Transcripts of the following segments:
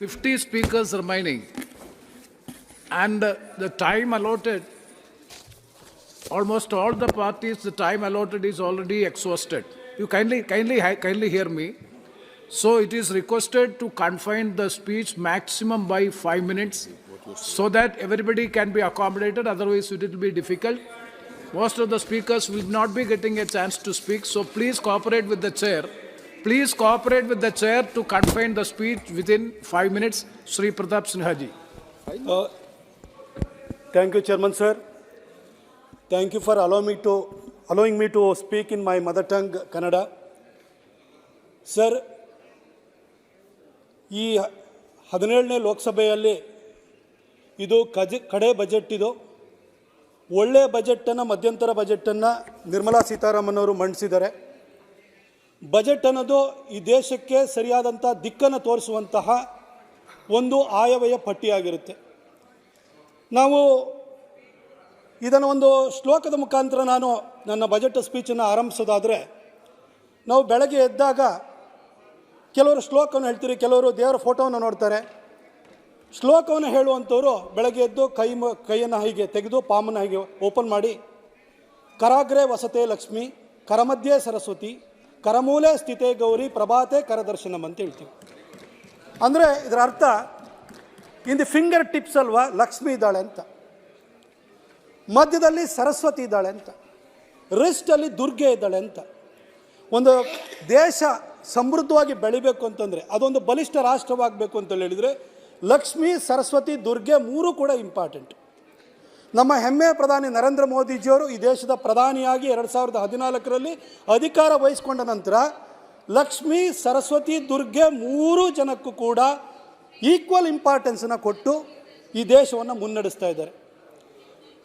50 speakers remaining. And the time allotted, almost all the parties, the time allotted is already exhausted. You kindly, kindly, kindly hear me. So it is requested to confine the speech maximum by five minutes so that everybody can be accommodated, otherwise it will be difficult. Most of the speakers will not be getting a chance to speak, so please cooperate with the chair. Please cooperate with the chair to confine the speech within five minutes. Sri Pratap Sinhaji. Uh, Thank you, Chairman, sir. Thank you for allowing me to, allowing me to speak in my mother tongue, Kannada. Sir ಈ ಹದಿನೇಳನೇ ಲೋಕಸಭೆಯಲ್ಲಿ ಇದು ಕಜ ಕಡೆ budget ಇದು ಒಳ್ಳೆಯ ಬಜೆಟನ್ನು ಮಧ್ಯಂತರ ಬಜೆಟನ್ನು ನಿರ್ಮಲಾ ಸೀತಾರಾಮನ್ ಅವರು ಮಂಡಿಸಿದ್ದಾರೆ ಬಜೆಟ್ ಅನ್ನೋದು ಈ ದೇಶಕ್ಕೆ ಸರಿಯಾದಂಥ ದಿಕ್ಕನ್ನು ತೋರಿಸುವಂತಹ ಒಂದು ಆಯವ್ಯಯ ಪಟ್ಟಿಯಾಗಿರುತ್ತೆ. ನಾವು ಇದನ್ನು ಒಂದು ಶ್ಲೋಕದ ಮುಖಾಂತರ ನಾನು ನನ್ನ ಬಜೆಟ್ ಸ್ಪೀಚನ್ನು ಆರಂಭಿಸೋದಾದರೆ, ನಾವು ಬೆಳಗ್ಗೆ ಎದ್ದಾಗ ಕೆಲವರು ಶ್ಲೋಕವನ್ನು ಹೇಳ್ತೀರಿ, ಕೆಲವರು ದೇವರ ಫೋಟೋವನ್ನು ನೋಡ್ತಾರೆ. ಶ್ಲೋಕವನ್ನು ಹೇಳುವಂಥವ್ರು ಬೆಳಗ್ಗೆ ಎದ್ದು ಕೈ ಮ, ಕೈಯನ್ನು ಹೀಗೆ ತೆಗೆದು ಪಾಮನ್ನು ಹೀಗೆ ಓಪನ್ ಮಾಡಿ, ಕರಾಗ್ರೆ ವಸತೆ ಲಕ್ಷ್ಮಿ, ಕರಮಧ್ಯೆ ಸರಸ್ವತಿ ಕರಮೂಲೆ ಸ್ಥಿತೆ ಗೌರಿ ಪ್ರಭಾತೆ ಕರದರ್ಶನಂ ಅಂತ ಹೇಳ್ತೀವಿ. ಅಂದರೆ ಇದರ ಅರ್ಥ ಇನ್ ದಿ ಫಿಂಗರ್ ಟಿಪ್ಸ್ ಅಲ್ವಾ? ಲಕ್ಷ್ಮಿ ಇದ್ದಾಳೆ ಅಂತ. ಮಧ್ಯದಲ್ಲಿ ಸರಸ್ವತಿ ಇದ್ದಾಳೆ ಅಂತ. ರಿಸ್ಟಲ್ಲಿ ದುರ್ಗೆ ಇದ್ದಾಳೆ ಅಂತ. ಒಂದು ದೇಶ ಸಮೃದ್ಧವಾಗಿ ಬೆಳಿಬೇಕು ಅಂತಂದರೆ ಅದೊಂದು ಬಲಿಷ್ಠ ರಾಷ್ಟ್ರವಾಗಬೇಕು ಅಂತ ಹೇಳಿದರೆ ಲಕ್ಷ್ಮಿ, ಸರಸ್ವತಿ, ದುರ್ಗೆ ಮೂರು ಕೂಡ ಇಂಪಾರ್ಟೆಂಟ್ ನಮ್ಮ ಹೆಮ್ಮೆಯ ಪ್ರಧಾನಿ ನರೇಂದ್ರ ಮೋದಿಜಿಯವರು ಈ ದೇಶದ ಪ್ರಧಾನಿಯಾಗಿ ಎರಡು ಸಾವಿರದ ಹದಿನಾಲ್ಕರಲ್ಲಿ ಅಧಿಕಾರ ವಹಿಸಿಕೊಂಡ ನಂತರ ಲಕ್ಷ್ಮಿ ಸರಸ್ವತಿ ದುರ್ಗೆ ಮೂರು ಜನಕ್ಕೂ ಕೂಡ ಈಕ್ವಲ್ ಇಂಪಾರ್ಟೆನ್ಸನ್ನು ಕೊಟ್ಟು ಈ ದೇಶವನ್ನು ಮುನ್ನಡೆಸ್ತಾ ಇದ್ದಾರೆ.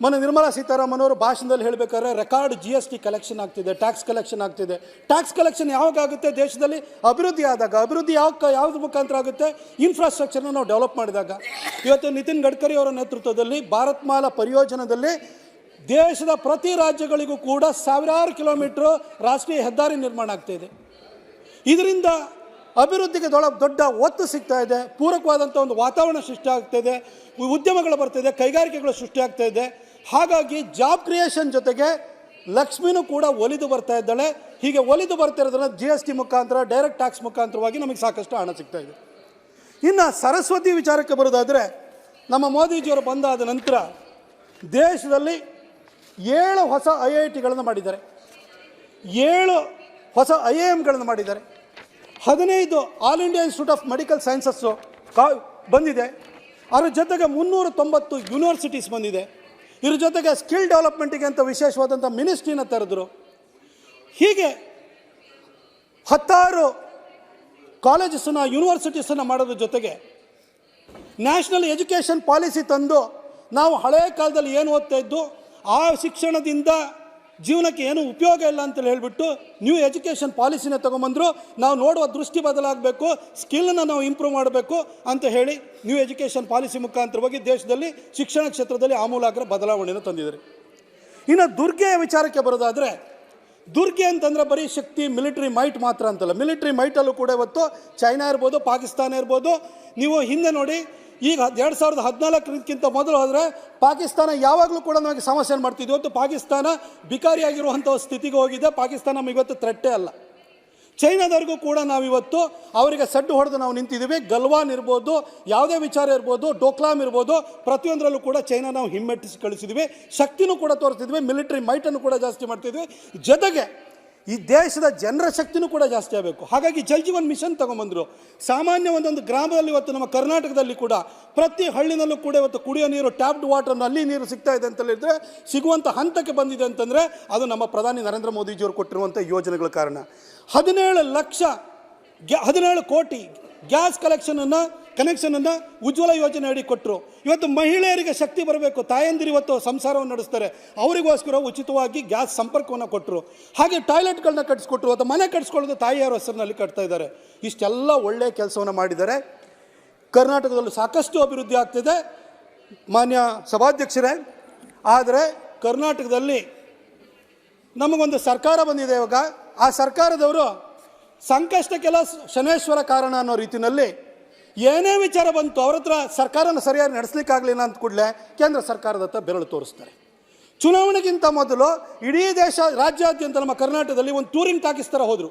ಮೊನ್ನೆ ನಿರ್ಮಲಾ ಸೀತಾರಾಮನ್ ಅವರು ಭಾಷಣದಲ್ಲಿ ಹೇಳಬೇಕಾದ್ರೆ record G S T collection ಆಗ್ತಿದೆ ಟ್ಯಾಕ್ಸ್ ಕಲೆಕ್ಷನ್ ಆಗ್ತಿದೆ. ಟ್ಯಾಕ್ಸ್ ಕಲೆಕ್ಷನ್ ಯಾವಾಗ ಆಗುತ್ತೆ? ದೇಶದಲ್ಲಿ ಅಭಿವೃದ್ಧಿ ಆದಾಗ. ಅಭಿವೃದ್ಧಿ ಯಾವ ಯಾವ್ದು ಮುಖಾಂತರ ಆಗುತ್ತೆ? ಇನ್ಫ್ರಾಸ್ಟ್ರಕ್ಚರ್ನ ನಾವು ಡೆವಲಪ್ ಮಾಡಿದಾಗ. ಇವತ್ತು ನಿತಿನ್ ಗಡ್ಕರಿ ಅವರ ನೇತೃತ್ವದಲ್ಲಿ ಭಾರತ್ ಮಾಲಾ ಪರಿಯೋಜನದಲ್ಲಿ ದೇಶದ ಪ್ರತಿ ರಾಜ್ಯಗಳಿಗೂ ಕೂಡ ಸಾವಿರಾರು ಕಿಲೋಮೀಟ್ರ್ ರಾಷ್ಟ್ರೀಯ ಹೆದ್ದಾರಿ ನಿರ್ಮಾಣ ಆಗ್ತಾ ಇದೆ. ಇದರಿಂದ ಅಭಿವೃದ್ಧಿಗೆ ದೊಡ್ಡ ದೊಡ್ಡ ಒತ್ತು ಸಿಗ್ತಾ ಇದೆ. ಪೂರಕವಾದಂಥ ಒಂದು ವಾತಾವರಣ ಸೃಷ್ಟಿ ಆಗ್ತಾ ಇದೆ. ಉದ್ಯಮಗಳು ಬರ್ತಿದೆ ಕೈಗಾರಿಕೆಗಳು ಸೃಷ್ಟಿ ಆಗ್ತಾ ಇದೆ. ಹಾಗಾಗಿ ಜಾಬ್ ಕ್ರಿಯೇಷನ್ ಜೊತೆಗೆ ಲಕ್ಷ್ಮಿನೂ ಕೂಡ ಒಲಿದು ಬರ್ತಾ ಇದ್ದಾಳೆ. ಹೀಗೆ ಒಲಿದು ಬರ್ತಿರೋದ್ರಿಂದ ಜಿ ಎಸ್ ಟಿ ಮುಖಾಂತರ ಡೈರೆಕ್ಟ್ ಟ್ಯಾಕ್ಸ್ ಮುಖಾಂತರವಾಗಿ ನಮಗೆ ಸಾಕಷ್ಟು ಹಣ ಸಿಗ್ತಾ ಇದೆ. ಇನ್ನು ಸರಸ್ವತಿ ವಿಚಾರಕ್ಕೆ ಬರೋದಾದರೆ ನಮ್ಮ ಮೋದಿಜಿಯವರು ಬಂದಾದ ನಂತರ ದೇಶದಲ್ಲಿ ಏಳು ಹೊಸ ಐ ಐ ಟಿಗಳನ್ನು ಮಾಡಿದ್ದಾರೆ. ಏಳು ಹೊಸ ಐ ಐ ಎಮ್ಗಳನ್ನು ಮಾಡಿದ್ದಾರೆ. ಹದಿನೈದು all India institute of medical sciences ಕಾ ಬಂದಿದೆ. ಅದರ ಜೊತೆಗೆ ಮುನ್ನೂರ ತೊಂಬತ್ತು ಯೂನಿವರ್ಸಿಟೀಸ್ ಬಂದಿದೆ. ಇದ್ರ ಜೊತೆಗೆ ಸ್ಕಿಲ್ ಡೆವಲಪ್ಮೆಂಟಿಗೆ ಅಂತ ವಿಶೇಷವಾದಂಥ ಮಿನಿಸ್ಟ್ರಿನ ತೆರೆದ್ರು. ಹೀಗೆ ಹತ್ತಾರು ಕಾಲೇಜಸ್ಸನ್ನು ಯೂನಿವರ್ಸಿಟೀಸನ್ನು ಮಾಡೋದ್ರ ಜೊತೆಗೆ ನ್ಯಾಷನಲ್ ಎಜುಕೇಷನ್ ಪಾಲಿಸಿ ತಂದು ನಾವು ಹಳೆಯ ಕಾಲದಲ್ಲಿ ಏನು ಓದ್ತಾ ಇದ್ದು, ಆ ಶಿಕ್ಷಣದಿಂದ ಜೀವನಕ್ಕೆ ಏನು ಉಪಯೋಗ ಇಲ್ಲ ಅಂತೇಳಿ ಹೇಳಿಬಿಟ್ಟು ನ್ಯೂ ಎಜುಕೇಷನ್ ಪಾಲಿಸಿನೇ ತೊಗೊಂಬಂದರು, ನಾವು ನೋಡುವ ದೃಷ್ಟಿ ಬದಲಾಗಬೇಕು ಸ್ಕಿಲ್ನ ನಾವು ಇಂಪ್ರೂವ್ ಮಾಡಬೇಕು ಅಂತ ಹೇಳಿ ನ್ಯೂ ಎಜುಕೇಷನ್ ಪಾಲಿಸಿ ಮುಖಾಂತರವಾಗಿ ದೇಶದಲ್ಲಿ ಶಿಕ್ಷಣ ಕ್ಷೇತ್ರದಲ್ಲಿ ಆಮೂಲಾಗ್ರ ಬದಲಾವಣೆಯನ್ನು ತಂದಿದ್ದಾರೆ ಇನ್ನು ದುರ್ಗೆಯ ವಿಚಾರಕ್ಕೆ ಬರೋದಾದರೆ, ದುರ್ಗೆ ಅಂತಂದರೆ ಬರೀ ಶಕ್ತಿ ಮಿಲಿಟ್ರಿ ಮೈಟ್ ಮಾತ್ರ ಅಂತಲ್ಲ. ಮಿಲಿಟ್ರಿ ಮೈಟಲ್ಲೂ ಕೂಡ ಇವತ್ತು ಚೈನಾ ಇರ್ಬೋದು ಪಾಕಿಸ್ತಾನ ಇರ್ಬೋದು, ನೀವು ಹಿಂದೆ ನೋಡಿ ಈಗ ಎರಡು ಸಾವಿರದ ಹದಿನಾಲ್ಕಕ್ಕಿಂತ ಮೊದಲು ಹೋದರೆ ಪಾಕಿಸ್ತಾನ ಯಾವಾಗಲೂ ಕೂಡ ನಮಗೆ ಸಮಸ್ಯೆ ಮಾಡ್ತಿದ್ವಿ. ಇವತ್ತು ಪಾಕಿಸ್ತಾನ ಬಿಕಾರಿಯಾಗಿರುವಂಥ ಸ್ಥಿತಿಗೆ ಹೋಗಿದೆ. ಪಾಕಿಸ್ತಾನ ನಮಗೆ ಇವತ್ತು ಥ್ರೆಟ್ಟೇ ಅಲ್ಲ. ಚೈನಾದವ್ರಿಗೂ ಕೂಡ ನಾವಿವತ್ತು ಅವರಿಗೆ ಸಡ್ಡು ಹೊಡೆದು ನಾವು ನಿಂತಿದ್ದೀವಿ. ಗಲ್ವಾನ್ ಇರ್ಬೋದು, ಯಾವುದೇ ವಿಚಾರ ಇರ್ಬೋದು ಡೋಕ್ಲಾಮ್ ಇರ್ಬೋದು, ಪ್ರತಿಯೊಂದರಲ್ಲೂ ಕೂಡ ಚೈನಾ ನಾವು ಹಿಮ್ಮೆಟ್ಟಿಸಿ ಕಳಿಸಿದ್ವಿ. ಶಕ್ತಿನೂ ಕೂಡ ತೋರಿಸಿದ್ವಿ ಮಿಲಿಟರಿ ಮೈಟನ್ನು ಕೂಡ ಜಾಸ್ತಿ ಮಾಡ್ತಿದ್ವಿ. ಜೊತೆಗೆ ಈ ದೇಶದ ಜನರ ಶಕ್ತಿನೂ ಕೂಡ ಜಾಸ್ತಿ ಆಗಬೇಕು. ಹಾಗಾಗಿ ಜಲ್ ಜೀವನ್ ಮಿಷನ್ ತಗೊಂಬಂದರು. ಸಾಮಾನ್ಯ ಒಂದೊಂದು ಗ್ರಾಮದಲ್ಲಿ ಇವತ್ತು ನಮ್ಮ ಕರ್ನಾಟಕದಲ್ಲಿ ಕೂಡ ಪ್ರತಿ ಹಳ್ಳಿನಲ್ಲೂ ಕೂಡ ಇವತ್ತು ಕುಡಿಯೋ ನೀರು, ಟ್ಯಾಪ್ಡ್ ವಾಟರ್ನಲ್ಲಿ ನೀರು ಸಿಗ್ತಾ ಇದೆ ಅಂತ ಹೇಳಿದ್ರೆ ಸಿಗುವಂಥ ಹಂತಕ್ಕೆ ಬಂದಿದೆ ಅಂತಂದರೆ ಅದು ನಮ್ಮ ಪ್ರಧಾನಿ ನರೇಂದ್ರ ಮೋದಿಜಿಯವರು ಕೊಟ್ಟಿರುವಂಥ ಯೋಜನೆಗಳ ಕಾರಣ. ಹದಿನೇಳು ಲಕ್ಷ ಗ್ಯಾ ಹದಿನೇಳು ಕೋಟಿ ಗ್ಯಾಸ್ ಕಲೆಕ್ಷನನ್ನು ಕನೆಕ್ಷನನ್ನು ಉಜ್ವಲ ಯೋಜನೆ ಅಡಿ ಕೊಟ್ಟರು ಇವತ್ತು ಮಹಿಳೆಯರಿಗೆ ಶಕ್ತಿ ಬರಬೇಕು. ತಾಯಂದಿರು ಇವತ್ತು ಸಂಸಾರವನ್ನು ನಡೆಸ್ತಾರೆ. ಅವರಿಗೋಸ್ಕರ ಉಚಿತವಾಗಿ ಗ್ಯಾಸ್ ಸಂಪರ್ಕವನ್ನು ಕೊಟ್ಟರು ಹಾಗೆ ಟಾಯ್ಲೆಟ್ಗಳನ್ನ ಕಟ್ಟಿಸ್ಕೊಟ್ರು ಅಥವಾ ಮನೆ ಕಟ್ಸ್ಕೊಳ್ಳೋದು ತಾಯಿಯವರ ಹೆಸರಿನಲ್ಲಿ ಕಟ್ತಾ ಇದ್ದಾರೆ. ಇಷ್ಟೆಲ್ಲ ಒಳ್ಳೆಯ ಕೆಲಸವನ್ನು ಮಾಡಿದ್ದಾರೆ. ಕರ್ನಾಟಕದಲ್ಲೂ ಸಾಕಷ್ಟು ಅಭಿವೃದ್ಧಿ ಆಗ್ತಿದೆ. ಮಾನ್ಯ ಸಭಾಧ್ಯಕ್ಷರೇ, ಆದರೆ ಕರ್ನಾಟಕದಲ್ಲಿ ನಮಗೊಂದು ಸರ್ಕಾರ ಬಂದಿದೆ ಇವಾಗ. ಆ ಸರ್ಕಾರದವರು ಸಂಕಷ್ಟಕ್ಕೆಲ್ಲ ಶನೇಶ್ವರ ಕಾರಣ ಅನ್ನೋ ರೀತಿಯಲ್ಲಿ ಏನೇ ವಿಚಾರ ಬಂತು, ಅವ್ರ ಹತ್ರ ಸರ್ಕಾರನ ಸರಿಯಾಗಿ ನಡೆಸಲಿಕ್ಕಾಗಲಿಲ್ಲ ಅಂತ ಕೂಡಲೇ ಕೇಂದ್ರ ಸರ್ಕಾರದ ಹತ್ರ ಬೆರಳು ತೋರಿಸ್ತಾರೆ. ಚುನಾವಣೆಗಿಂತ ಮೊದಲು ಇಡೀ ದೇಶ, ರಾಜ್ಯಾದ್ಯಂತ ನಮ್ಮ ಕರ್ನಾಟಕದಲ್ಲಿ ಒಂದು ಟೂರಿಂಗ್ ಟಾಕೀಸ್ ಥರ ಹೋದರು.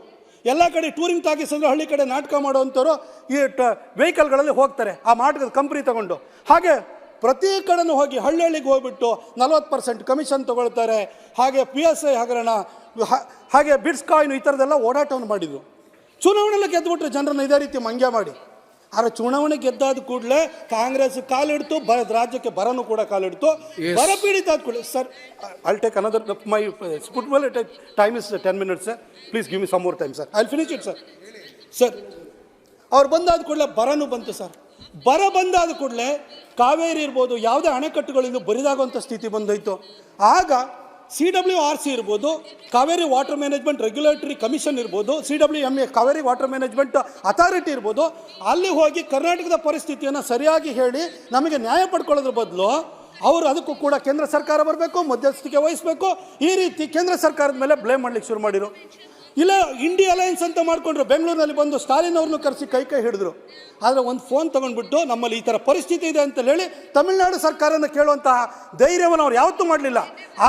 ಎಲ್ಲ ಕಡೆ ಟೂರಿಂಗ್ ಟಾಕೀಸ್ ಹಳ್ಳಿ ಕಡೆ ನಾಟಕ ಮಾಡೋವಂಥವ್ರು ಈ ಟ, ವೆಹಿಕಲ್ಗಳಲ್ಲಿ ಹೋಗ್ತಾರೆ, ಆ ಮಾಟದ ಕಂಪ್ನಿ ತಗೊಂಡು. ಹಾಗೆ ಪ್ರತಿ ಕಡೆನೂ ಹೋಗಿ ಹಳ್ಳಿ ಹಳ್ಳಿಗೆ ಹೋಗ್ಬಿಟ್ಟು ನಲ್ವತ್ತು ಪರ್ಸೆಂಟ್ ಕಮಿಷನ್ ತೊಗೊಳ್ತಾರೆ, ಹಾಗೆ ಪಿ ಎಸ್ ಐ ಹಗರಣ ಹಾಗೆ ಬಿಡ್ಸ್ ಕಾಯಿನ್ ಈ ಥರದೆಲ್ಲ ಓಡಾಟವನ್ನು ಮಾಡಿದರು. ಚುನಾವಣೆಯಲ್ಲಿ ಗೆದ್ದುಬಿಟ್ರೆ ಜನರನ್ನು ಇದೇ ರೀತಿ ಮಂಗ್ಯ ಮಾಡಿ. ಆದರೆ ಚುನಾವಣೆ ಗೆದ್ದಾದ ಕೂಡಲೇ ಕಾಂಗ್ರೆಸ್ ಕಾಲಿಡ್ತು ಬರ ರಾಜ್ಯಕ್ಕೆ ಬರನು ಕೂಡ ಕಾಲಿಡ್ತು. ಬರ ಪೀಡಿತ ಆದ ಕೂಡಲೇ. Sir I'll take another my football time is ten minutes sir please give me some more time sir I finish it sir sir ಅವ್ರು ಬಂದಾದ ಕೂಡಲೇ ಬರನು ಬಂತು ಸರ್ ಬರ ಬಂದಾದ ಕೂಡಲೇ ಕಾವೇರಿ ಇರ್ಬೋದು ಯಾವುದೇ ಅಣೆಕಟ್ಟುಗಳಿಂದ ಬರಿದಾಗುವಂಥ ಸ್ಥಿತಿ ಬಂದೋಯ್ತು. ಆಗ ಸಿ ಡಬ್ಲ್ಯೂ ಆರ್ ಸಿ ಇರ್ಬೋದು, Kaveri water management regulatory commission ಇರ್ಬೋದು, C W M A, Kaveri water management authority ಇರ್ಬೋದು, ಅಲ್ಲಿ ಹೋಗಿ ಕರ್ನಾಟಕದ ಪರಿಸ್ಥಿತಿಯನ್ನು ಸರಿಯಾಗಿ ಹೇಳಿ ನಮಗೆ ನ್ಯಾಯ ಪಡ್ಕೊಳ್ಳೋದ್ರ ಬದಲು ಅವರು ಅದಕ್ಕೂ ಕೂಡ ಕೇಂದ್ರ ಸರ್ಕಾರ ಬರಬೇಕು, ಮಧ್ಯಸ್ಥಿಕೆ ವಹಿಸಬೇಕು, ಈ ರೀತಿ ಕೇಂದ್ರ ಸರ್ಕಾರದ ಮೇಲೆ ಬ್ಲೇಮ್ ಮಾಡ್ಲಿಕ್ಕೆ ಶುರು ಮಾಡಿರು ಇಲ್ಲ ಇಂಡಿಯಾ ಅಲಯನ್ಸ್ ಅಂತ ಮಾಡ್ಕೊಂಡ್ರು. ಬೆಂಗಳೂರಿನಲ್ಲಿ ಬಂದು ಸ್ಟಾಲಿನ್ ಅವ್ರನ್ನು ಕರೆಸಿ ಕೈ ಕೈ ಹಿಡಿದ್ರು. ಆದರೆ ಒಂದು ಫೋನ್ ತಗೊಂಡ್ಬಿಟ್ಟು ನಮ್ಮಲ್ಲಿ ಈ ಥರ ಪರಿಸ್ಥಿತಿ ಇದೆ ಅಂತ ಹೇಳಿ ತಮಿಳುನಾಡು ಸರ್ಕಾರನ ಕೇಳುವಂತಹ ಧೈರ್ಯವನ್ನು ಅವ್ರು ಯಾವತ್ತೂ ಮಾಡಲಿಲ್ಲ.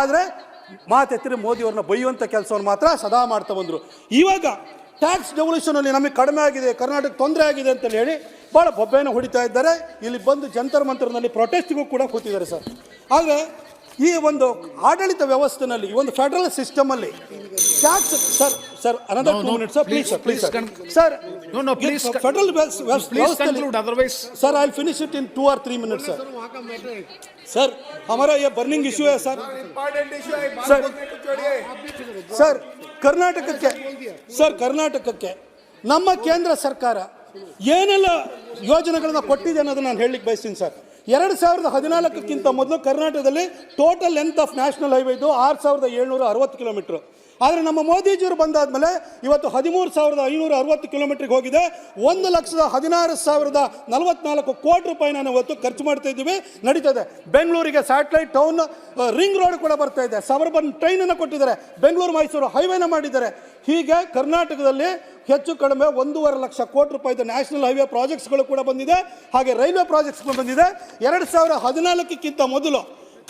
ಆದರೆ ಮಾತೆತ್ತಿರಿ ಮೋದಿಯವ್ರನ್ನ ಬೈಯುವಂಥ ಕೆಲಸವನ್ನು ಮಾತ್ರ ಸದಾ ಮಾಡ್ತಾ ಬಂದರು. ಇವಾಗ ಟ್ಯಾಕ್ಸ್ ಡೆವಲ್ಯೂಷನಲ್ಲಿ ನಮಗೆ ಕಡಿಮೆ ಆಗಿದೆ ಕರ್ನಾಟಕ ತೊಂದರೆ ಆಗಿದೆ ಅಂತ ಹೇಳಿ ಭಾಳ ಬೊಬ್ಬೆಯನ್ನು ಹೊಡಿತಾ ಇದ್ದಾರೆ. ಇಲ್ಲಿ ಬಂದು ಜಂತರ್ ಮಂತರ್ನಲ್ಲಿ ಪ್ರೊಟೆಸ್ಟ್ಗೂ ಕೂಡ ಕೂತಿದ್ದಾರೆ ಸರ್. ಆದರೆ ಈ ಒಂದು ಆಡಳಿತ ವ್ಯವಸ್ಥೆನಲ್ಲಿ, ಈ ಒಂದು federal ಸಿಸ್ಟಮಲ್ಲಿ Tax sir sir another No, two no, minutes sir please, please sir please please sir No, no, please con- federal Please conclude, otherwise. Sir I finish it in two और three minutes sir sir हमारा ये burning issue है sir sir sir ಕರ್ನಾಟಕಕ್ಕೆ sir ಕರ್ನಾಟಕಕ್ಕೆ ನಮ್ಮ ಕೇಂದ್ರ ಸರ್ಕಾರ ಏನೆಲ್ಲ ಯೋಜನೆಗಳನ್ನ ಕೊಟ್ಟಿದೆ ಅನ್ನೋದನ್ನ ನಾನು ಹೇಳಲಿಕ್ಕೆ ಬಯಸ್ತೀನಿ ಸರ್ ಎರಡು ಸಾವಿರದ ಹದಿನಾಲ್ಕಕ್ಕಿಂತ ಮೊದಲು ಕರ್ನಾಟಕದಲ್ಲಿ total length of national highway ಇದು ಆರು ಸಾವಿರದ ಏಳ್ನೂರ ಅರವತ್ತು ಕಿಲೋಮೀಟ್ರು ಆದರೆ ನಮ್ಮ ಮೋದಿಜಿಯವರು ಬಂದಾದಮೇಲೆ ಇವತ್ತು ಹದಿಮೂರು ಸಾವಿರದ ಐನೂರ ಅರವತ್ತು ಕಿಲೋಮೀಟ್ರಿಗೆ ಹೋಗಿದೆ. ಒಂದು ಲಕ್ಷದ ಹದಿನಾರು ಸಾವಿರದ ನಲವತ್ನಾಲ್ಕು ಕೋಟಿ ರೂಪಾಯಿನ ನಾವು ಇವತ್ತು ಖರ್ಚು ಮಾಡ್ತಾ ಇದ್ದೀವಿ. ನಡೀತದೆ ಬೆಂಗಳೂರಿಗೆ ಸ್ಯಾಟಲೈಟ್ ಟೌನ್ ರಿಂಗ್ ರೋಡ್ ಕೂಡ ಬರ್ತಾ ಇದೆ. ಸಬರ್ಬನ್ ಟ್ರೈನನ್ನು ಕೊಟ್ಟಿದ್ದಾರೆ. ಬೆಂಗಳೂರು, ಮೈಸೂರು ಹೈವೇನ ಮಾಡಿದ್ದಾರೆ. ಹೀಗೆ ಕರ್ನಾಟಕದಲ್ಲಿ ಹೆಚ್ಚು ಕಡಿಮೆ ಒಂದೂವರೆ ಲಕ್ಷ ಕೋಟಿ ರೂಪಾಯಿದ ನ್ಯಾಷನಲ್ ಹೈವೇ ಪ್ರಾಜೆಕ್ಟ್ಸ್ಗಳು ಕೂಡ ಬಂದಿದೆ. ಹಾಗೆ ರೈಲ್ವೆ ಪ್ರಾಜೆಕ್ಟ್ಸ್ಗಳು ಬಂದಿದೆ. ಎರಡು ಸಾವಿರ ಹದಿನಾಲ್ಕಕ್ಕಿಂತ ಮೊದಲು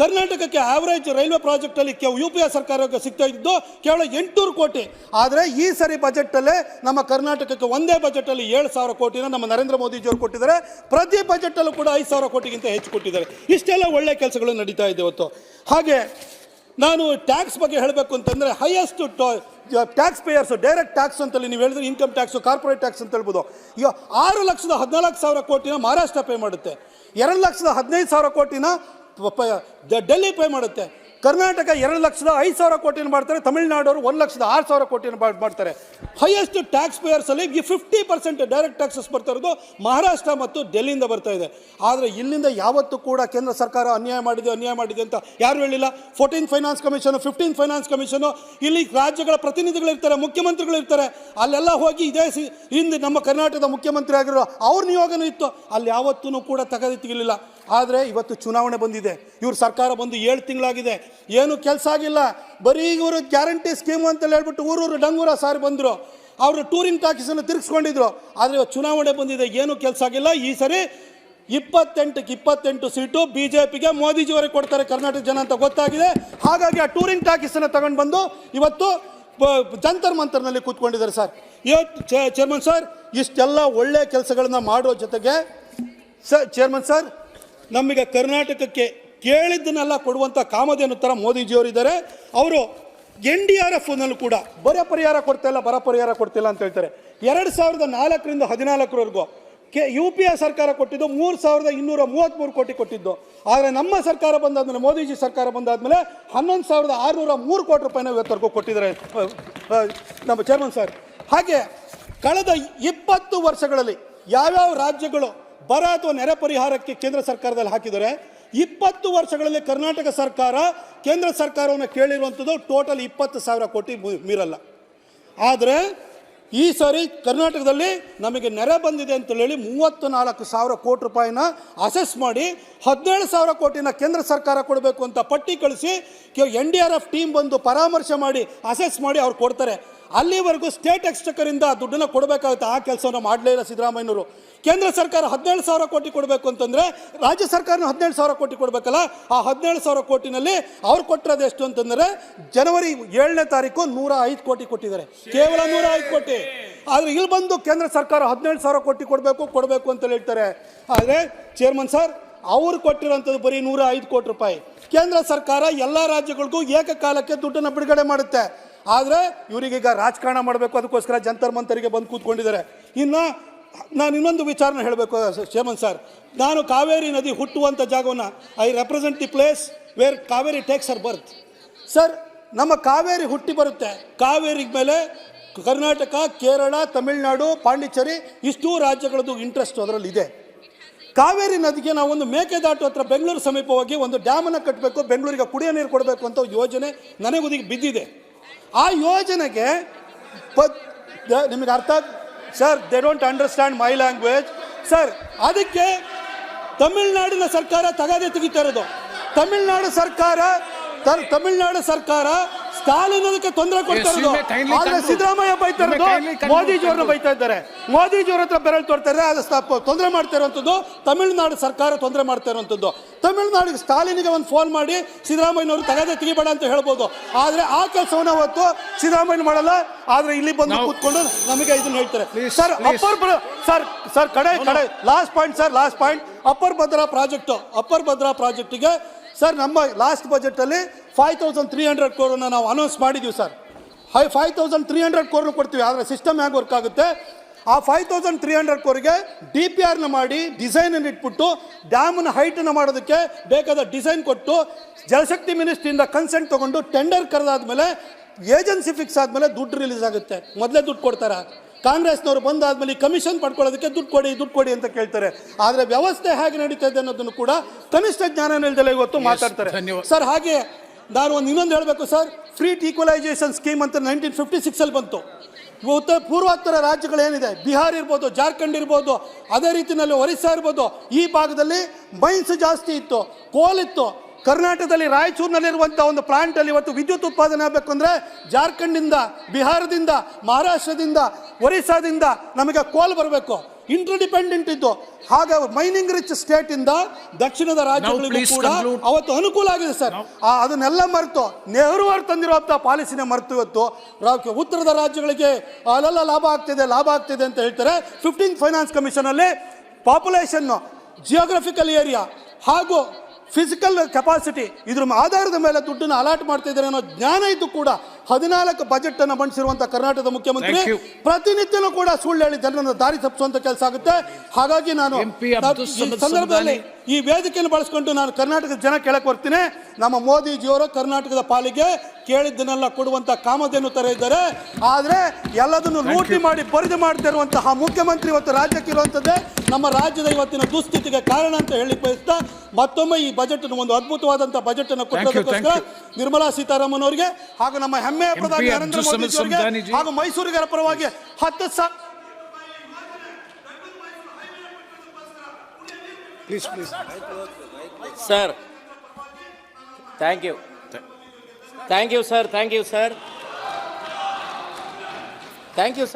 ಕರ್ನಾಟಕಕ್ಕೆ ಆವರೇಜ್ ರೈಲ್ವೆ ಪ್ರಾಜೆಕ್ಟಲ್ಲಿ ಯು ಪಿ ಎ ಸರ್ಕಾರಕ್ಕೆ ಸಿಗ್ತಾ ಇದ್ದು ಕೇವಲ ಎಂಟುನೂರು ಕೋಟಿ. ಆದರೆ ಈ ಸರಿ ಬಜೆಟಲ್ಲೇ ನಮ್ಮ ಕರ್ನಾಟಕಕ್ಕೆ ಒಂದೇ ಬಜೆಟಲ್ಲಿ ಏಳು ಸಾವಿರ ಕೋಟಿನ ನಮ್ಮ ನರೇಂದ್ರ ಮೋದಿಜಿಯವರು ಕೊಟ್ಟಿದ್ದಾರೆ. ಪ್ರತಿ ಬಜೆಟಲ್ಲೂ ಕೂಡ ಐದು ಸಾವಿರ ಕೋಟಿಗಿಂತ ಹೆಚ್ಚು ಕೊಟ್ಟಿದ್ದಾರೆ. ಇಷ್ಟೆಲ್ಲ ಒಳ್ಳೆ ಕೆಲಸಗಳು ನಡೀತಾ ಇದೆ ಇವತ್ತು. ಹಾಗೆ ನಾನು ಟ್ಯಾಕ್ಸ್ ಬಗ್ಗೆ ಹೇಳಬೇಕು ಅಂತಂದರೆ highest tax payers direct tax ಅಂತಲ್ಲಿ ನೀವು ಹೇಳಿದ್ರೆ ಇನ್ಕಮ್ ಟ್ಯಾಕ್ಸು ಕಾರ್ಪೊರೇಟ್ ಟ್ಯಾಕ್ಸ್ ಅಂತ ಹೇಳ್ಬೋದು. ಈಗ ಆರು ಲಕ್ಷದ ಹದಿನಾಲ್ಕು ಸಾವಿರ ಕೋಟಿನ ಮಹಾರಾಷ್ಟ್ರ ಪೇ ಮಾಡುತ್ತೆ. ಎರಡು ಲಕ್ಷದ ಹದಿನೈದು ಸಾವಿರ ಕೋಟಿನ ಡೆಲ್ಲಿ ಪೇ ಮಾಡುತ್ತೆ. ಕರ್ನಾಟಕ ಎರಡು ಲಕ್ಷದ ಐದು ಸಾವಿರ ಕೋಟಿನ ಮಾಡ್ತಾರೆ, ತಮಿಳುನಾಡವರು ಒಂದು ಲಕ್ಷದ ಆರು ಸಾವಿರ ಕೋಟಿನ ಮಾಡ್ತಾರೆ. ಹೈಯೆಸ್ಟ್ ಟ್ಯಾಕ್ಸ್ ಪೇಯರ್ಸಲ್ಲಿ ಈ ಫಿಫ್ಟಿ ಪರ್ಸೆಂಟ್ ಡೈರೆಕ್ಟ್ ಟ್ಯಾಕ್ಸಸ್ ಬರ್ತಾ ಇರೋದು ಮಹಾರಾಷ್ಟ್ರ ಮತ್ತು ಡೆಲ್ಲಿಯಿಂದ ಬರ್ತಾ ಇದೆ. ಆದರೆ ಇಲ್ಲಿಂದ ಯಾವತ್ತೂ ಕೂಡ ಕೇಂದ್ರ ಸರ್ಕಾರ ಅನ್ಯಾಯ ಮಾಡಿದೆ ಅನ್ಯಾಯ ಮಾಡಿದೆ ಅಂತ ಯಾರು ಹೇಳಿಲ್ಲ? Fourteen finance commission fifteen finance commission ಇಲ್ಲಿ ರಾಜ್ಯಗಳ ಪ್ರತಿನಿಧಿಗಳಿರ್ತಾರೆ ಮುಖ್ಯಮಂತ್ರಿಗಳು ಇರ್ತಾರೆ ಅಲ್ಲೆಲ್ಲ ಹೋಗಿ ಇದೇ ಸಿ ಹಿಂದೆ ನಮ್ಮ ಕರ್ನಾಟಕದ ಮುಖ್ಯಮಂತ್ರಿ ಆಗಿರೋ ಅವ್ರ ನಿಯೋಗನೂ ಇತ್ತು. ಅಲ್ಲಿ ಯಾವತ್ತೂ ಕೂಡ ತೆಗೆದಿತ್ತಿರಲಿಲ್ಲ ಆದರೆ ಇವತ್ತು ಚುನಾವಣೆ ಬಂದಿದೆ. ಇವ್ರ ಸರ್ಕಾರ ಬಂದು ಏಳು ತಿಂಗಳಾಗಿದೆ. ಏನು ಕೆಲಸ ಆಗಿಲ್ಲ. ಬರೀ ಇವರು ಗ್ಯಾರಂಟಿ ಸ್ಕೀಮ್ ಅಂತ ಹೇಳ್ಬಿಟ್ಟು ಊರೂರು ಡಂಗೂರ ಸಾರಿ ಬಂದರು. ಅವರು ಟೂರಿಂಗ್ ಟಾಕೀಸನ್ನು ತಿರ್ಗಿಸ್ಕೊಂಡಿದ್ರು. ಆದರೆ ಇವತ್ತು ಚುನಾವಣೆ ಬಂದಿದೆ. ಏನು ಕೆಲಸ ಆಗಿಲ್ಲ. ಈ ಸರಿ ಇಪ್ಪತ್ತೆಂಟಕ್ಕೆ ಇಪ್ಪತ್ತೆಂಟು ಸೀಟು ಬಿ ಜೆ ಪಿಗೆ ಮೋದಿಜಿಯವರೇ ಕೊಡ್ತಾರೆ ಕರ್ನಾಟಕ ಜನ ಅಂತ ಗೊತ್ತಾಗಿದೆ. ಹಾಗಾಗಿ ಆ ಟೂರಿಂಗ್ ಟಾಕೀಸನ್ನು ತಗೊಂಡು ಬಂದು ಇವತ್ತು ಜಂತರ್ ಮಂತರ್ನಲ್ಲಿ ಕೂತ್ಕೊಂಡಿದ್ದಾರೆ ಸರ್. ಇವತ್ತು ಚೇರ್ಮನ್ ಸರ್, ಇಷ್ಟೆಲ್ಲ ಒಳ್ಳೆ ಕೆಲಸಗಳನ್ನ ಮಾಡೋ ಜೊತೆಗೆ ಸರ್ ಚೇರ್ಮನ್ ಸರ್ ನಮಗೆ ಕರ್ನಾಟಕಕ್ಕೆ ಕೇಳಿದ್ದನ್ನೆಲ್ಲ ಕೊಡುವಂಥ ಕಾಮಧೇನು ಥರ ಮೋದಿಜಿಯವರಿದ್ದಾರೆ. ಅವರು ಎನ್ ಡಿ ಆರ್ ಎಫ್ನಲ್ಲೂ ಕೂಡ ಬರ ಪರಿಹಾರ ಕೊಡ್ತಿಲ್ಲ ಬರ ಪರಿಹಾರ ಕೊಡ್ತಿಲ್ಲ ಅಂತ ಹೇಳ್ತಾರೆ. ಎರಡು ಸಾವಿರದ ನಾಲ್ಕರಿಂದ ಹದಿನಾಲ್ಕರವರೆಗೂ ಕೆ ಯು ಪಿ ಎ ಸರ್ಕಾರ ಕೊಟ್ಟಿದ್ದು, ಮೂರು ಸಾವಿರದ ಇನ್ನೂರ ಮೂವತ್ತ್ಮೂರು ಕೋಟಿ ಕೊಟ್ಟಿದ್ದು. ಆದರೆ ನಮ್ಮ ಸರ್ಕಾರ ಬಂದಾದ್ಮೇಲೆ, ಮೋದಿಜಿ ಸರ್ಕಾರ ಬಂದಾದ್ಮೇಲೆ ಹನ್ನೊಂದು ಸಾವಿರದ ಆರುನೂರ ಮೂರು ಕೋಟಿ ರೂಪಾಯಿನ ಇವತ್ತರೆಗೂ ಕೊಟ್ಟಿದ್ದಾರೆ ನಮ್ಮ ಚೇರ್ಮನ್ ಸರ್ ಹಾಗೆ ಕಳೆದ ಇಪ್ಪತ್ತು ವರ್ಷಗಳಲ್ಲಿ ಯಾವ್ಯಾವ ರಾಜ್ಯಗಳು ಬರ ಅಥವಾ ನೆರೆ ಪರಿಹಾರಕ್ಕೆ ಕೇಂದ್ರ ಸರ್ಕಾರದಲ್ಲಿ ಹಾಕಿದರೆ ಇಪ್ಪತ್ತು ವರ್ಷಗಳಲ್ಲಿ ಕರ್ನಾಟಕ ಸರ್ಕಾರ ಕೇಂದ್ರ ಸರ್ಕಾರವನ್ನು ಕೇಳಿರುವಂಥದ್ದು ಟೋಟಲ್ ಇಪ್ಪತ್ತು ಸಾವಿರ ಕೋಟಿ ಮೀರಲ್ಲ. ಆದರೆ ಈ ಸಾರಿ ಕರ್ನಾಟಕದಲ್ಲಿ ನಮಗೆ ನೆರೆ ಬಂದಿದೆ ಅಂತ ಹೇಳಿ ಮೂವತ್ತು ನಾಲ್ಕು ಸಾವಿರ ಕೋಟಿ ರೂಪಾಯಿನ ಅಸೆಸ್ ಮಾಡಿ ಹದಿನೇಳು ಸಾವಿರ ಕೋಟಿನ ಕೇಂದ್ರ ಸರ್ಕಾರ ಕೊಡಬೇಕು ಅಂತ ಪಟ್ಟಿ ಕಳಿಸಿ N D R F team ಬಂದು ಪರಾಮರ್ಶೆ ಮಾಡಿ ಅಸೆಸ್ ಮಾಡಿ ಅವ್ರು ಕೊಡ್ತಾರೆ. ಅಲ್ಲಿವರೆಗೂ ಸ್ಟೇಟ್ ಎಕ್ಸ್ಟಕರಿಂದ ದುಡ್ಡನ್ನು ಕೊಡಬೇಕಾಗುತ್ತೆ. ಆ ಕೆಲಸವನ್ನು ಮಾಡಲೇ ಇಲ್ಲ ಸಿದ್ದರಾಮಯ್ಯನವರು. ಕೇಂದ್ರ ಸರ್ಕಾರ ಹದಿನೇಳು ಸಾವಿರ ಕೋಟಿ ಕೊಡಬೇಕು ಅಂತಂದರೆ ರಾಜ್ಯ ಸರ್ಕಾರನ ಹದಿನೇಳು ಸಾವಿರ ಕೋಟಿ ಕೊಡಬೇಕಲ್ಲ? ಆ ಹದಿನೇಳು ಸಾವಿರ ಕೋಟಿನಲ್ಲಿ ಅವ್ರು ಕೊಟ್ಟಿರೋದು ಎಷ್ಟು ಅಂತಂದರೆ ಜನವರಿ ಏಳನೇ ತಾರೀಕು ನೂರ ಐದು ಕೋಟಿ ಕೊಟ್ಟಿದ್ದಾರೆ. ಕೇವಲ ನೂರ ಐದು ಕೋಟಿ. ಆದರೆ ಇಲ್ಲಿ ಬಂದು ಕೇಂದ್ರ ಸರ್ಕಾರ ಹದಿನೇಳು ಸಾವಿರ ಕೋಟಿ ಕೊಡಬೇಕು ಕೊಡಬೇಕು ಅಂತ ಹೇಳ್ತಾರೆ. ಆದರೆ ಚೇರ್ಮನ್ ಸರ್ ಅವರು ಕೊಟ್ಟಿರೋಂಥದ್ದು ಬರೀ ನೂರ ಐದು ಕೋಟಿ ರೂಪಾಯಿ. ಕೇಂದ್ರ ಸರ್ಕಾರ ಎಲ್ಲ ರಾಜ್ಯಗಳಿಗೂ ಏಕಕಾಲಕ್ಕೆ ದುಡ್ಡನ್ನು ಬಿಡುಗಡೆ ಮಾಡುತ್ತೆ. ಆದರೆ ಇವರಿಗೀಗ ರಾಜಕಾರಣ ಮಾಡಬೇಕು, ಅದಕ್ಕೋಸ್ಕರ ಜಂತರ್ ಮಂತರಿಗೆ ಬಂದು ಕೂತ್ಕೊಂಡಿದ್ದಾರೆ. ಇನ್ನು ನಾನು ಇನ್ನೊಂದು ವಿಚಾರನ ಹೇಳಬೇಕು ಶೇಮನ್ ಸರ್. ನಾನು ಕಾವೇರಿ ನದಿ ಹುಟ್ಟುವಂಥ ಜಾಗವನ್ನು, I represent the place where Kaveri takes her birth. Sir, ನಮ್ಮ ಕಾವೇರಿ ಹುಟ್ಟಿ ಬರುತ್ತೆ. ಕಾವೇರಿ ಮೇಲೆ ಕರ್ನಾಟಕ, ಕೇರಳ, ತಮಿಳುನಾಡು, ಪಾಂಡಿಚೇರಿ ಇಷ್ಟೂ ರಾಜ್ಯಗಳದ್ದು ಇಂಟ್ರೆಸ್ಟ್ ಅದರಲ್ಲಿ ಇದೆ ಕಾವೇರಿ ನದಿಗೆ ನಾವು ಒಂದು ಮೇಕೆದಾಟು ಹತ್ರ ಬೆಂಗಳೂರು ಸಮೀಪವಾಗಿ ಒಂದು ಡ್ಯಾಮನ್ನು ಕಟ್ಟಬೇಕು ಬೆಂಗಳೂರಿಗೆ ಕುಡಿಯೋ ನೀರು ಕೊಡಬೇಕು ಅಂತ ಯೋಜನೆ ನನಗೆ ಬಿದ್ದಿದೆ. ಆ ಯೋಜನೆಗೆ ನಿಮಗೆ ಅರ್ಥ sir they don't understand my language sir, ಅದಕ್ಕೆ ತಮಿಳುನಾಡಿನ ಸರ್ಕಾರ ತಗಾದೆ ತೆಗಿತಾ ಇರೋದು. ತಮಿಳುನಾಡು ಸರ್ಕಾರ ತಮಿಳುನಾಡು ಸರ್ಕಾರ ಸ್ಟಾಲಿನ್ ಅದಕ್ಕೆ ತೊಂದರೆ ಕೊಡ್ತಾ Yes, you ಇರೋದು. may kindly ಆದ್ರೆ conclude. ಸಿದ್ದರಾಮಯ್ಯ ಬೈತಾ You may ಇರೋದು kindly conclude. ಮೋದಿಜಿಯವ್ರನ್ನ ಬೈತಾ ಇದ್ದಾರೆ. ಮೋದಿಜಿಯವ್ರ ಹತ್ರ ಬೆರಳು ತೋರ್ತಾ ಇದ್ದಾರೆ ಅದು ಸ್ಟಾಪ್ ತೊಂದರೆ ಮಾಡ್ತಾ ಇರುವಂಥದ್ದು ತಮಿಳುನಾಡು ಸರ್ಕಾರ ತೊಂದರೆ ಮಾಡ್ತಾ ಇರುವಂಥದ್ದು ತಮಿಳುನಾಡಿಗೆ ಸ್ಟಾಲಿನ್ಗೆ ಒಂದು ಫೋನ್ ಮಾಡಿ ಸಿದ್ದರಾಮಯ್ಯನವರು ತಗದೆ ತೆಗಿಬೇಡ ಅಂತ ಹೇಳ್ಬೋದು. ಆದ್ರೆ ಆ ಕೆಲಸವನ್ನು ಅವತ್ತು ಸಿದ್ದರಾಮಯ್ಯ ಮಾಡಲ್ಲ. ಆದ್ರೆ ಇಲ್ಲಿ ಬಂದು ಕೂತ್ಕೊಂಡು ನಮಗೆ ಇದನ್ನ ಹೇಳ್ತಾರೆ. Please, sir please. Upper sir sir ಕಡೆ ಕಡೆ last point sir last point upper Bhadra project upper Bhadra ಪ್ರಾಜೆಕ್ಟಿಗೆ sir ನಮ್ಮ ಲಾಸ್ಟ್ ಬಜೆಟಲ್ಲಿ ಫೈವ್ ತೌಸಂಡ್ ತ್ರೀ ಹಂಡ್ರೆಡ್ ಕೋರನ್ನು ನಾವು ಅನೌನ್ಸ್ ಮಾಡಿದ್ದೀವಿ ಸರ್ ಹೈ ಫೈವ್ ತೌಸಂಡ್ ತ್ರೀ ಹಂಡ್ರೆಡ್ ಕೋರ್ನ ಕೊಡ್ತೀವಿ, ಆದರೆ ಸಿಸ್ಟಮ್ ಹೇಗೆ ವರ್ಕ್ ಆಗುತ್ತೆ? ಆ ಫೈವ್ ತೌಸಂಡ್ ತ್ರೀ ಹಂಡ್ರೆಡ್ ಕೋರಿಗೆ ಡಿ ಪಿ ಆರ್ನ ಮಾಡಿ ಡಿಸೈನನ್ನು ಇಟ್ಬಿಟ್ಟು ಡ್ಯಾಮನ್ನು ಹೈಟನ್ನು ಮಾಡೋದಕ್ಕೆ ಬೇಕಾದ ಡಿಸೈನ್ ಕೊಟ್ಟು, ಜಲಶಕ್ತಿ ಮಿನಿಸ್ಟ್ರಿಯಿಂದ ಕನ್ಸೆಂಟ್ ತೊಗೊಂಡು ಟೆಂಡರ್ ಕರೆದಾದ್ಮೇಲೆ ಏಜೆನ್ಸಿ ಫಿಕ್ಸ್ ಆದಮೇಲೆ ದುಡ್ಡು ರಿಲೀಸ್ ಆಗುತ್ತೆ. ಮೊದಲೇ ದುಡ್ಡು ಕೊಡ್ತಾರೆ? ಕಾಂಗ್ರೆಸ್ನವರು ಬಂದಾದ್ಮೇಲೆ ಮೇಲೆ ಕಮಿಷನ್ ಪಡ್ಕೊಳ್ಳೋದಕ್ಕೆ ದುಡ್ಡು ಕೊಡಿ ದುಡ್ಡು ಕೊಡಿ ಅಂತ ಕೇಳ್ತಾರೆ. ಆದರೆ ವ್ಯವಸ್ಥೆ ಹೇಗೆ ನಡೀತಾ ಇದೆ ಅನ್ನೋದನ್ನು ಕೂಡ ಕನಿಷ್ಠ ಜ್ಞಾನ ಇಲ್ದಲೆ ಇವತ್ತು ಮಾತಾಡ್ತಾರೆ. ಸರ್ ಹಾಗೆ ನಾನು ಒಂದು ಇನ್ನೊಂದು ಹೇಳಬೇಕು ಸರ್. ಫ್ರೀ ಈಕ್ವಲೈಸೇಷನ್ ಸ್ಕೀಮ್ ಅಂತ ನೈನ್ಟೀನ್ ಫಿಫ್ಟಿ ಸಿಕ್ಸಲ್ಲಿ ಬಂತು. ಉತ್ತರ ಪೂರ್ವೋತ್ತರ ರಾಜ್ಯಗಳೇನಿದೆ ಬಿಹಾರ್ ಇರ್ಬೋದು ಜಾರ್ಖಂಡ್ ಇರ್ಬೋದು ಅದೇ ರೀತಿಯಲ್ಲಿ ಒರಿಸ್ಸಾ ಇರ್ಬೋದು ಈ ಭಾಗದಲ್ಲಿ ಮೈನ್ಸ್ ಜಾಸ್ತಿ ಇತ್ತು ಕೋಲ್ ಇತ್ತು. ಕರ್ನಾಟಕದಲ್ಲಿ ರಾಯಚೂರಿನಲ್ಲಿರುವಂಥ ಒಂದು ಪ್ಲಾಂಟಲ್ಲಿ ಇವತ್ತು ವಿದ್ಯುತ್ ಉತ್ಪಾದನೆ ಆಗಬೇಕು ಅಂದರೆ ಜಾರ್ಖಂಡಿಂದ ಬಿಹಾರದಿಂದ ಮಹಾರಾಷ್ಟ್ರದಿಂದ ಒರಿಸ್ಸಾದಿಂದ ನಮಗೆ ಕೋಲ್ ಬರಬೇಕು. ಇಂಟರ್ಡಿಪೆಂಡೆಂಟ್ ಇದ್ದು. ಹಾಗೆ ಮೈನಿಂಗ್ ರಿಚ್ ಸ್ಟೇಟ್ ಇಂದ ದಕ್ಷಿಣದ ರಾಜ್ಯಗಳಿಗೂ ಕೂಡ ಅವತ್ತು ಅನುಕೂಲ ಆಗಿದೆ ಸರ್. ಅದನ್ನೆಲ್ಲ ಮರೆತು ನೆಹರು ಅವರು ತಂದಿರುವಂಥ ಪಾಲಿಸಿನ ಮರೆತು ಇವತ್ತು. ಉತ್ತರದ ರಾಜ್ಯಗಳಿಗೆ ಅಲ್ಲೆಲ್ಲ ಲಾಭ ಆಗ್ತಿದೆ ಲಾಭ ಆಗ್ತಿದೆ ಅಂತ ಹೇಳ್ತಾರೆ. ಫಿಫ್ಟೀನ್ ಫೈನಾನ್ಸ್ ಕಮಿಷನಲ್ಲಿ ಪಾಪ್ಯುಲೇಷನ್ ಜಿಯೋಗ್ರಫಿಕಲ್ ಏರಿಯಾ ಹಾಗೂ ಫಿಸಿಕಲ್ ಕೆಪಾಸಿಟಿ ಇದ್ರ ಆಧಾರದ ಮೇಲೆ ದುಡ್ಡನ್ನು ಅಲಾಟ್ ಮಾಡ್ತಾ ಇದ್ದಾರೆ ಅನ್ನೋ ಜ್ಞಾನ ಇದ್ದು ಕೂಡ ಹದಿನಾಲ್ಕು ಬಜೆಟ್ ಅನ್ನು ಮಂಡಿಸಿರುವಂತ ಕರ್ನಾಟಕದ ಮುಖ್ಯಮಂತ್ರಿ ಪ್ರತಿನಿತ್ಯನೂ ಕೂಡ ಸುಳ್ಳು ಹೇಳಿ ಜನರನ್ನು ದಾರಿ ತಪ್ಪಿಸುವಂತ ಕೆಲಸ ಆಗುತ್ತೆ ಹಾಗಾಗಿ ನಾನು ಸಂದರ್ಭದಲ್ಲಿ. ಈ ವೇದಿಕೆಯನ್ನು ಬಳಸ್ಕೊಂಡು ನಾನು ಕರ್ನಾಟಕದ ಜನ ಕೇಳಕ್ಕೆ ಬರ್ತೀನಿ. ನಮ್ಮ ಮೋದಿಜಿಯವರು ಕರ್ನಾಟಕದ ಪಾಲಿಗೆ ಕೇಳಿದ್ದನ್ನೆಲ್ಲ ಕೊಡುವಂಥ ಕಾಮಧೇನು ಥರ ಇದ್ದಾರೆ. ಆದರೆ ಎಲ್ಲದನ್ನು ಲೂಟಿ ಮಾಡಿ ಬರಿದು ಮಾಡ್ತಾ ಇರುವಂತಹ ಮುಖ್ಯಮಂತ್ರಿ ಇವತ್ತು ರಾಜ್ಯಕ್ಕೆ ಇರುವಂಥದ್ದೇ ನಮ್ಮ ರಾಜ್ಯದ ಇವತ್ತಿನ ದುಸ್ಥಿತಿಗೆ ಕಾರಣ ಅಂತ ಹೇಳಿ ಬಯಸ್ತಾ ಮತ್ತೊಮ್ಮೆ ಈ ಬಜೆಟ್ ಒಂದು ಅದ್ಭುತವಾದಂತಹ ಬಜೆಟ್ ಅನ್ನು ಕೊಟ್ಟದಕ್ಕೋಸ್ಕರ ನಿರ್ಮಲಾ ಸೀತಾರಾಮನ್ ಅವರಿಗೆ ಹಾಗೂ ನಮ್ಮ ಹೆಮ್ಮೆಯ ಪ್ರಧಾನಿ ನರೇಂದ್ರ ಮೋದಿ ಅವರಿಗೆ. ಹಾಗೂ ಮೈಸೂರಿಗರ ಪರವಾಗಿ ಹತ್ತು ಸಾವಿರ please, please. Sir, thank you. Thank you, sir. Thank you, sir. Thank you, sir.